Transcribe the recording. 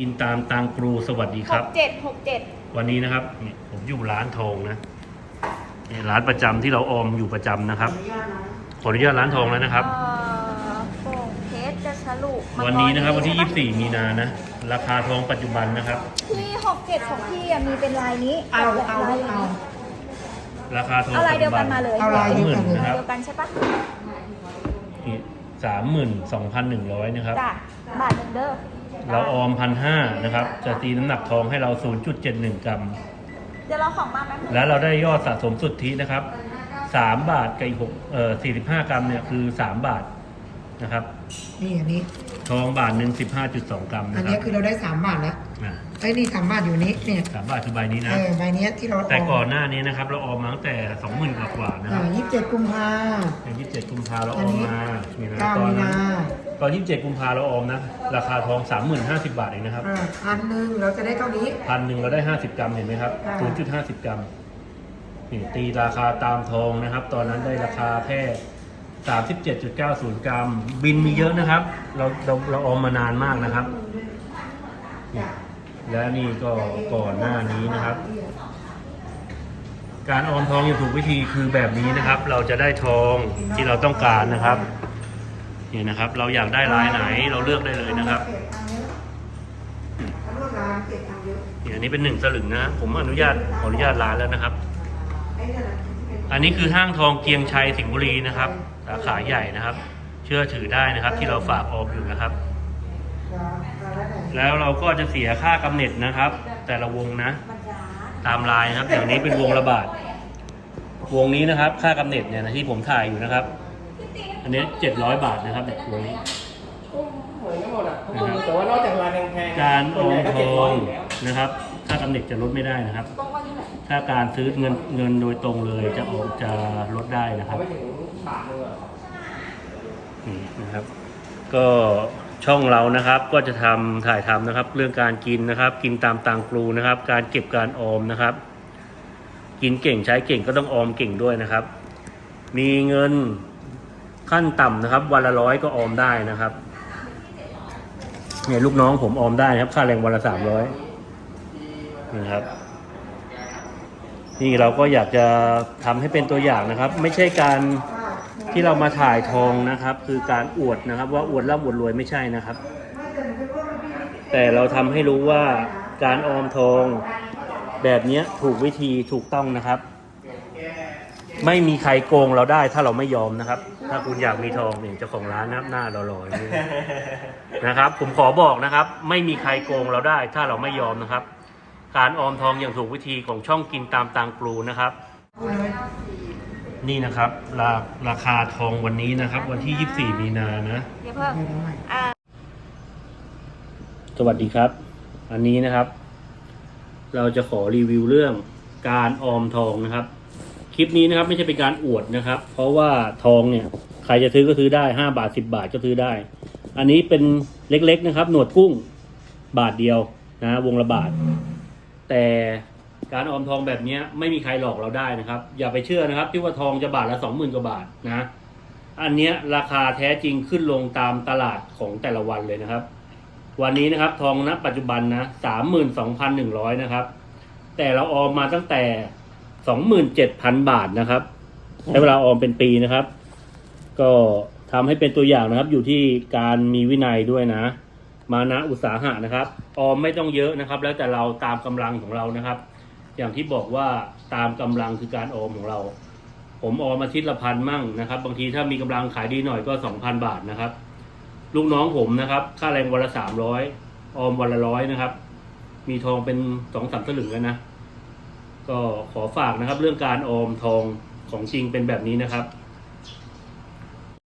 อินตามตังครูสวัสดีคหรับ กเจ็ดหกเจ็ดวันนี้นะครับนี่ผมอยู่ร้านทองนะนี่ร้านประจำที่เราออมอยู่ประจำนะครับขออนุญาตร้านทองแล้วนะครับ เอ่อโป่งเพชรจะฉลุมังกวันนี้นะครับวันที่ใช่ป24 มีนานะ ราคาทองปัจจุบันนะครับ ที่หกเจ็ดของพี่อะมีเป็นลายนี้เอาแบบเอาลายเอานี้ราคาทองเอาลาปัยจเดีจุยวบักันนมาเลยเอาลายสามเดีหยวมื่นกันเลย นะครับเดียวกันใช่ปะนี่สามหมื่นสองพันหนึ่งร้อยนะครับ จ้ะบาทหนึ่งเด้อ เราออมพันห้านะครับ จะตีน้ำหนักทองให้เรา 0.71 กรัม เดี๋ยวเราของมาแป๊บนึงแล้วเราได้ยอดสะสมสุทธินะครับ 3 บาทกับอีกหกเอ่อ45 กรัมเนี่ยคือ 3 บาท นะครับ นี่อันนี้ ทองบาทหนึ่ง15.2กรัมอันนะคนี้รับคือเราได้สามบาทแล้วอะไอ้ยนี่สามบาทอยู่นี้เนี่ยสามบาทคือใบนี้นะ เออใบเนี้ยที่เราแต่ก่อนหน้านี้นะครับ เราออมมาตั้งแต่20,000กว่ากว่าๆนะคอ่ารับยี่สิบเจ็ดกุมภา อย่าง27กุมภาเราออมมานี่นะเก้าตอนมีนั้นนา ตอน27กุมภาเราออมนะ ราคาทอง30,050บาทเองนะครับ อ่าพันหนึ่งเราจะได้เท่านี้ พันหนึ่งเราได้50กรัมเห็นไหมครับค่ะ0.50กรัมนี่ตีราคาตามทองนะครับ ตอนนั้นได้ราคาแค่ 37.90 กรัม บินมีเยอะนะครับ เราเราเราออมมานานมากนะครับ และนี่ก็ก่อนหน้านี้นะครับ การออมทองอย่างถูกวิธีคือแบบนี้นะครับ เราจะได้ทองที่เราต้องการนะครับนี่นะครับ เราอยากได้ลายไหนเราเลือกได้เลยนะครับเนี่ยอันนี้เป็นหนึ่งสลึงนะผมอนุญาตขออนุญาตร้านแล้วนะครับ อันนี้คือห้างทองเกียงชัยสิงห์บุรีนะครับ สาขาใหญ่นะครับ เชื่อถือได้นะครับ ที่เราฝากออมอยู่นะครับ แล้วเราก็จะเสียค่ากำเนิดนะครับ แต่ละวงนะ ตามลายนะครับอย่างนี้เป็นวงละบาทวงนี้นะครับ ค่ากำเนิดเนี่ยนะที่ผมถ่ายอยู่นะครับ อันนี้เจ็ดร้อยบาทนะครับเนี่ยวงนี้เหมือนกันหมดอะทุกคนแต่ว่านอกจากร้านแพงๆการอส่วนอใหญ่มก็ทเจ็ดอร้องยอยู่แล้วนะครับ ค่ากำเนิดจะลดไม่ได้นะครับ ถ้าการซื้อเงินเงินโดยตรงเลยจะออกจะลดได้นะคเอารับไปถึงบาท นี่นะครับ ก็ช่องเรานะครับก็จะทำถ่ายทำนะครับ เรื่องการกินนะครับ กินตามต่างครูนะครับ การเก็บการออมนะครับ กินเก่งใช้เก่งก็ต้องออมเก่งด้วยนะครับ มีเงินขั้นต่ำนะครับ วันละร้อยก็ออมได้นะครับเนี่ยลูกน้องผมออมได้นะครับ ค่าแรงวันละสามร้อยนะครับนี่เราก็อยากจะทำให้เป็นตัวอย่างนะครับ ไม่ใช่การ ที่เรามาถ่ายทองนะครับ คือการอวดนะครับ ว่าอวดร่ำอวดรวยไม่ใช่นะครับ แต่เราทำให้รู้ว่าการออมทองแบบนี้ถูกวิธีถูกต้องนะครับ ไม่มีใครโกงเราได้ถ้าเราไม่ยอมนะครับ ถ้าคุณอยากมีทองเนี่ยเจ้าของร้านนะครับหน้าหล่อๆอยนะครับ ผมขอบอกนะครับ ไม่มีใครโกงเราได้ ถ้าเราไม่ยอมนะครับ การออมทองอย่างถูกวิธีของช่องกินตามตังปลูนะครับ นี่นะครับราราคาทองวันนี้นะครับ วันที่ 24 มีนานะ เดี๋ยวเพิ่มเดี๋ยวเอาใหม่อ่าสวัสดีครับ อันนี้นะครับ เราจะขอรีวิวเรื่องการออมทองนะครับ คลิปนี้นะครับไม่ใช่เป็นการอวดนะครับ เพราะว่าทองเนี่ย ใครจะซื้อก็ซื้อได้ห้าบาทสิบาทก็ซื้อได้ อันนี้เป็นเล็กๆนะครับ หนวดกุ้งบาทเดียวนะ วงละบาท แต่ การออมทองแบบนี้ไม่มีใครหลอกเราได้นะครับ อย่าไปเชื่อนะครับ ที่ว่าทองจะบาทละสองหมื่นกว่าบาทนะ อันนี้ราคาแท้จริงขึ้นลงตามตลาดของแต่ละวันเลยนะครับ วันนี้นะครับทองณปัจจุบันนะสามหมื่นสองพันหนึ่งร้อยนะครับ แต่เราออมมาตั้งแต่สองหมื่นเจ็ดพันบาทนะครับใช้เวลาออมเป็นปีนะครับ ก็ทำให้เป็นตัวอย่างนะครับ อยู่ที่การมีวินัยด้วยนะ มานะอุตสาหะนะครับ ออมไม่ต้องเยอะนะครับ แล้วแต่เราตามกำลังของเรานะครับ อย่างที่บอกว่าตามกำลังคือการออมของเรา ผมออมอาทิตย์ละพันมั่งนะครับ บางทีถ้ามีกำลังขายดีหน่อยก็สองพันบาทนะครับ ลูกน้องผมนะครับ ค่าแรงวันละสามร้อยออมวันละร้อยนะครับ มีทองเป็นสองสามสลึงแล้วนะ ก็ขอฝากนะครับ เรื่องการออมทองของจริงเป็นแบบนี้นะครับ